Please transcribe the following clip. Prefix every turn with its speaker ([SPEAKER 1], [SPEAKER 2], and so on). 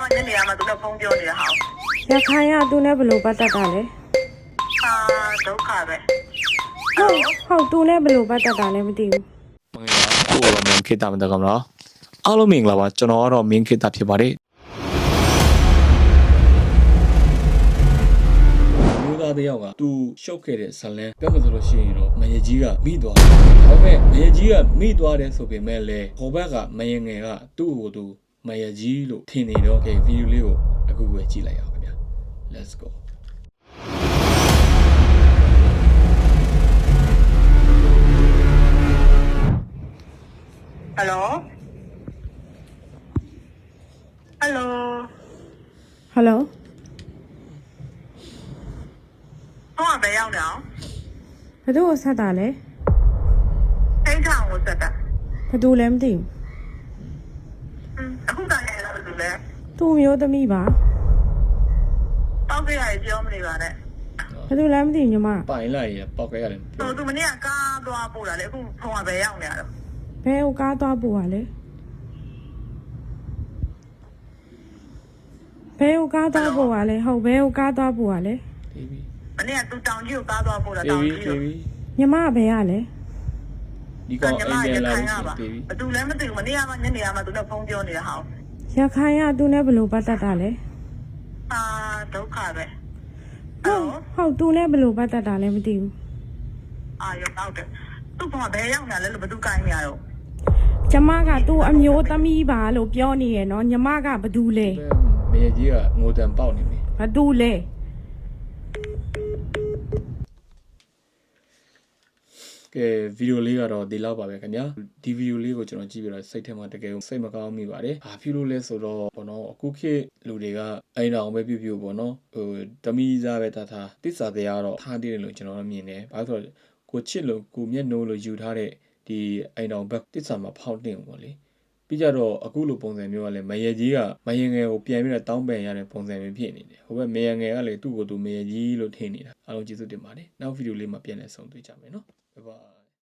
[SPEAKER 1] မှညနေကမှသူနဲ့ဖုန်းပြောနေတာဟာ
[SPEAKER 2] ရခိုင်ကသူနဲ့ဘယ်လိုပတ်သက်တာလဲ
[SPEAKER 1] အာဒုက္ခပဲ
[SPEAKER 2] ဟုတ်ဟုတ်သူနဲ့ဘယ်လိုပတ်သက်တာလဲမသိဘူး
[SPEAKER 3] မင်္ဂလာခုတော့မင်းခေတ္တမတကမလားအားလုံးမင်္ဂလာပါကျွန်တော်ကတော့မင်းခေတ္တဖြစ်ပါတယ်မျိုးသားတစ်ယောက်ကသူရှုပ်ခဲ့တဲ့ဇလန်းပြောမှဆိုလို့ရှိရင်တော့မယကြီးကမိသွားတယ်။ဒါပေမဲ့မယကြီးကမိသွားတယ်ဆိုပေမဲ့လည်းဟောဘက်ကမယငယ်ကသူ့ကိုယ်သူ မယကြီးလို့ထင်နေတော့ကဲဗီဒီယိုလေးကိုအခုပဲကြည့်လိုက်အောင်ခင်ဗျာ Let's go
[SPEAKER 1] ဟယ်လိုဟယ်လို
[SPEAKER 2] ဟယ်လို
[SPEAKER 1] ဟောဘယ်ရောက်နေအောင်
[SPEAKER 2] ဘယ်သူကိုဆက်တာလဲ
[SPEAKER 1] အိမ်ထောင်ကိုစက်တာ
[SPEAKER 2] ဘယ်သူလဲမသိဘူး
[SPEAKER 1] အခုတည်းရ လို့လဲ
[SPEAKER 2] သူ့မျိုးသမီးပါ
[SPEAKER 1] တောက်ကြရပြောမနေပါနဲ့
[SPEAKER 2] ဘယ်သူလဲမသိဘူးညီမ
[SPEAKER 3] ပိုင်လိုက်ရပောက်ခဲ့ရတယ်
[SPEAKER 1] သူသူမနေ့ကကားသွားပို့တာလေအခုဖုန်းကဘယ်ရောက်နေရတော့
[SPEAKER 2] ဘယ်ကိုကားသွားပို့ရလဲဘယ်ကိုကားသွားပို့ရလဲဟုတ်ဘယ်ကိုကားသွားပို့ရလဲ
[SPEAKER 3] တီဗီ
[SPEAKER 1] မနေ့ကသူတောင်ကြီးကိုကားသွားပို့တာ
[SPEAKER 3] တီ
[SPEAKER 1] တောင်
[SPEAKER 3] ဗီ
[SPEAKER 1] ကြီး
[SPEAKER 3] တီ
[SPEAKER 1] ကို
[SPEAKER 3] ဗီ
[SPEAKER 2] ညီမကဘယ်ရလဲ
[SPEAKER 3] ဒီကောင်
[SPEAKER 1] ညီ
[SPEAKER 3] အိ
[SPEAKER 1] မ
[SPEAKER 3] မ်
[SPEAKER 1] ရ
[SPEAKER 3] ပြန်လာ
[SPEAKER 1] ခိုင်က
[SPEAKER 3] လို့
[SPEAKER 1] ပါ
[SPEAKER 3] တီဗီ
[SPEAKER 1] ဘသူလည်းမသိဘူးမနေ့ကမှညနေကမှသူနဲ့ဖုန်းပြောနေတာဟာ
[SPEAKER 2] ရခိုင်ကသူနဲ့ဘယ်လိုပတ်သက်တာလဲ
[SPEAKER 1] အာဒုက္ခပဲ
[SPEAKER 2] ဟုတ်ဟုတ်သူနဲ့ဘယ်လိုပတ်သက်တာလဲမသိဘူး
[SPEAKER 1] အာရုံတော့တယ်သူ့ဖုန်းကဘယ်ရောက်နေလဲလို့ဘသူကိုင်းနေရတော့
[SPEAKER 2] ကျမကသူ့အမျိုးသမီးပါလို့ပြောနေရနော်ညီမကဘယ်သူလဲ
[SPEAKER 3] မင်းကြီးကငိုတံပေါက်နေပြီ
[SPEAKER 2] ဘယ်သူလဲ
[SPEAKER 3] ကဲဗီဒီယိုလေးကတော့ဒီလောက်ပါပဲခင်ဗျာဒီဗီဒီယိုလေးကိုကျွန်တော်ကြည့်ပြီးတော့စိတ်ထဲမှာတကယ်စိတ်မကောင်းမိပါတယ်ဘာဖြစ်လို့လဲဆိုတော့ဘောနော်အခုခေတ်လူတွေကအိမ်တော်ပဲပြုတ်ပြုတ်ပေါ့နော်ဟိုတမီးစားပဲတထားတစ္ဆာတရားတော့ထားတည်တယ်လို့ကျွန်တော်တို့မြင်တယ်ဘာလို့ဆိုတော့ကိုချစ်လို့ကိုမျက်နှိုးလို့ယူထားတဲ့ဒီအိမ်တော်ဘက်တစ္ဆာမှာဖောက်တင်ပေါ့လေပြီးကြတော့အခုလိုပုံစံမျိုးကလည်းမယကြီးကမယငယ်ကိုပြန်ပြီးတော့တောင်းပန်ရတဲ့ပုံစံမျိုးဖြစ်နေတယ်ဟိုဘက်မယငယ်ကလည်းသူ့ကိုယ်သူမယကြီးလို့ထင်နေတာအားလုံးကျေးဇူးတင်ပါတယ်နောက်ဗီဒီယိုလေးမှာပြန်လည်ဆုံတွေ့ကြမယ်နော် Goodbye.